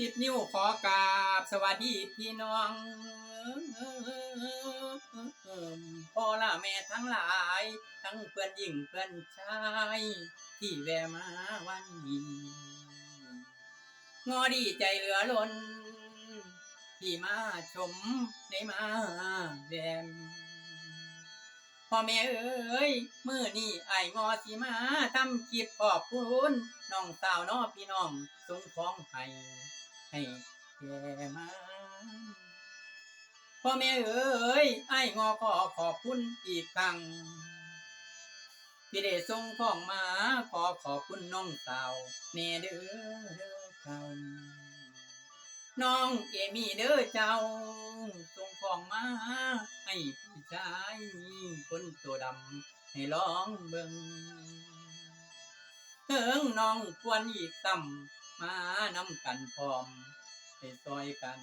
สิบนิ้วขอกราบสวัสดีพี่น้องพ่อละแม่ทั้งหลาย ทั้งเพื่อนหญิงเพื่อนชาย ที่แวะมาวันนี้งอดีใจเหลือล้น ที่มาชมได้มาแวมพ่อแม่เอ้ยมื้อนี้ไอ้งอสิมาทำคลิปขอบคุณน้องสาวน้อพี่น้องสงของให้ ให้แก่มาพ่อแม่เอ้ยไอ้งอขอขอบคุณอีกครั้งที่ได้ส่งของมาขอขอบคุณน้องสาวแน่เด้อเด้อเขาน้องเอมี่เด้อเจ้าส่งของมาให้พี่ชายคนตัวดำให้ลองเบิ่ง งน้องควรอีกซ้ำมานำกันพร้อมให้ซอยกัน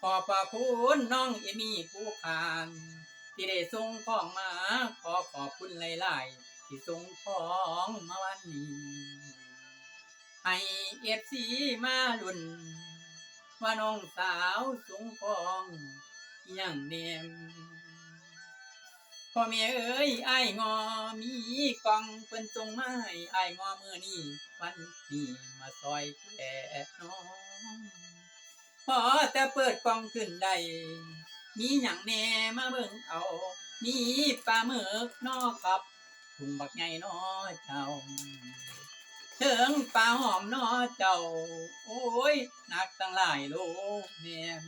ขอบพระคุณน้องเอมี่ผู้คานที่ได้ส่งของมา ขอขอบคุณหลายๆที่ส่งของมาวันนี้ให้เอฟซีมาลุ่น ว่าน้องสาวส่งของอหยังเนม พ่อแม่เอ้ยไอ้งอมีกล่องเพิ่นส่งมาให้ไอ้งอมือนี้วันนี้มาซอยแก่น้องพอแต่เปิดกล่องขึ้นได้มีหยังแหน่มาเบิ่งเอา มีปลาหมึกนอครับถุงบักใหญ่นอเจ้าเถิงปลาหอมนอเจ้า โอ้ยหนักตั้งหลายโลแม่ม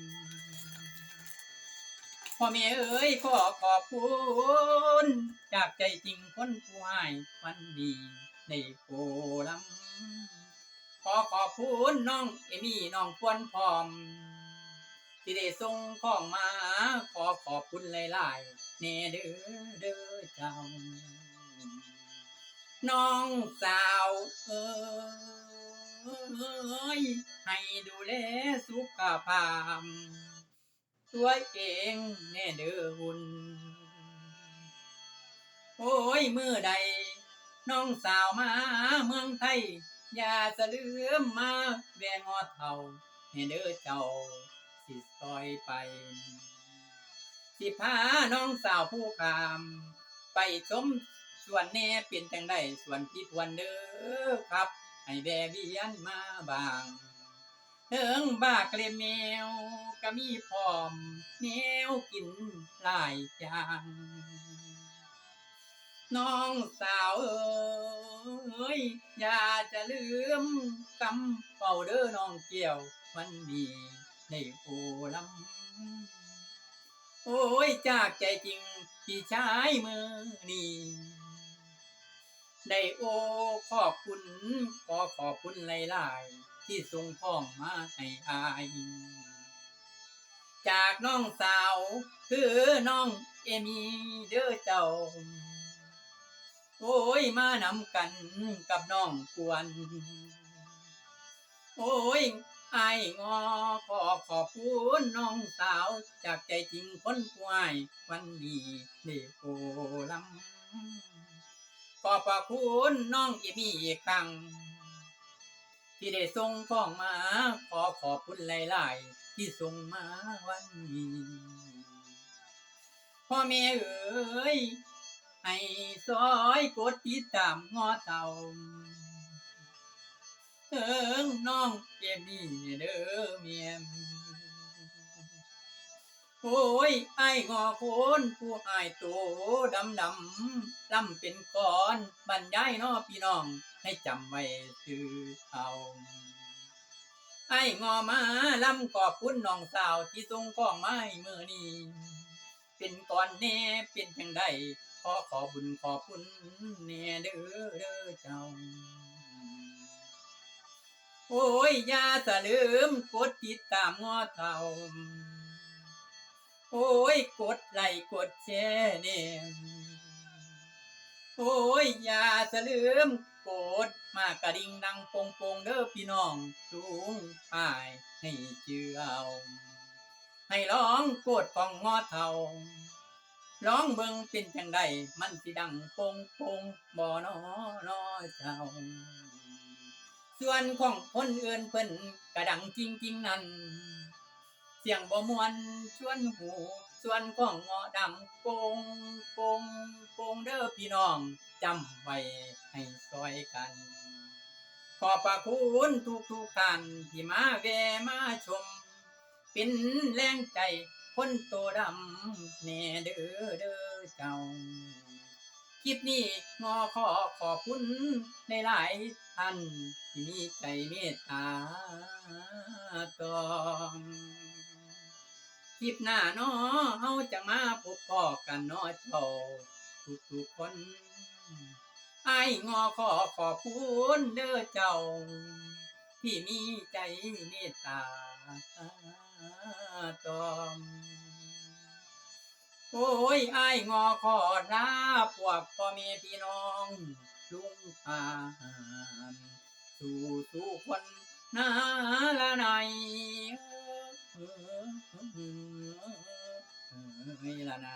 พ่อแม่เอ้ยขอขอบคุณจากใจจริงคนผู้ให้วันดีในโกลำขอขอบคุณน้องเอมี่น้องควนพร้อม ที่ได้ส่งของมา ขอขอบคุณหลายๆแน่เด้อเด้อเจ้า น้องสาวเอ้ยให้ดูแลสุขภาพ ตัวเองแน่เด้อหุ่นโอ้ยมือใด น้องสาวมาเมืองไทย อย่าสะลืมมาแวงอเท่าให้เด้อเจ้า สิซอยไป สิพาน้องสาวผู้คามไปชมส่วนแน่เปลี่ยนจังได้ส่วนพี่ทวนเด้อครับ ให้แบเบียนมาบาง เถิงบ้ากเลแมวก็มีพร้อมแนวกินหลายอย่างน้องสาวเอ้ยอย่าจะลืมกำเป่าเด้อน้องเกี่ยววันนี้ในโอลำโอ้ยจากใจจริงพี่ชายมือนี้ได้โอขอบคุณขอขอบคุณหลายๆที่ส่งพ้องมาให้อาย จากน้องสาวคือน้องเอมีเด้อเจ้า โอ้ยมานำกันกับน้องกวน โอ้ยไอ้งอขอขอบคุณน้องสาว จากใจจริงคนป่วยวันนี้เดโอลำขอบพระคุณน้องอีมีอีกครั้ง ที่ได้ส่งของมา ขอขอบคุณหลาย ๆ ที่ส่งมาวันนี้พ่อแม่เอ๋ยให้ซอยกดติดตามงอเต่าเถิงน้องเกมี่เด้อเมียม โอ้ยไอ้งอโคนผู้อายโตดำดำลำเป็นก้อนบรรยายน้อพี่น้อง ให้จำไว้คือเอาไอ้งอมาลำขอบคุณน้องสาวที่ส่งของไมาให้มือนี้เป็นก่อนแน่เป็นจังใดขอขอบุญขอบคุณแน่เด้อเด้อเจ้าโอ้ยอย่าสลืมกดติดตามงอเท่า โอ้ยกดไลค์กดแชร์เนี่ยโอ้ยอย่าสลืมกดมากกระดิ่งดังโปงโปงเด้อพี่น้องจุงพายให้เจือเอาให้ร้องกดของงอเท่าร้องเบิ่งเป็นจังใดมันสิดังโปงโปงบ่อนอนอเจ้า ส่วนของคนอื่นเพิ่นกระดังจริงๆนั่น เสียงบ่มวนชวนหูส่วนของเงาะดังโปงโปงโปงเด้อพี่น้องจำไว้ให้ซอยกัน ขอบพระคุณทุกทุกท่านที่มาแวมาชม เป็นแรงใจคนโตดำแน่เด้อเด้อเจ้า คลิปนี้งอขอขอบคุณในหลายท่านที่มีใจเมตตาตอง คลิปหน้าเนาะเฮาจะมาพบพ่อกันเนาะเจ้าทุกๆคนไอ้งอขอขอบคุณเด้อเจ้า ที่มีใจเมตตาตอมโอ้ยไอ้งอขอลาพวกพ่อแม่พี่น้องลุงพานสู่สู่คนนาละไหน 没有了呢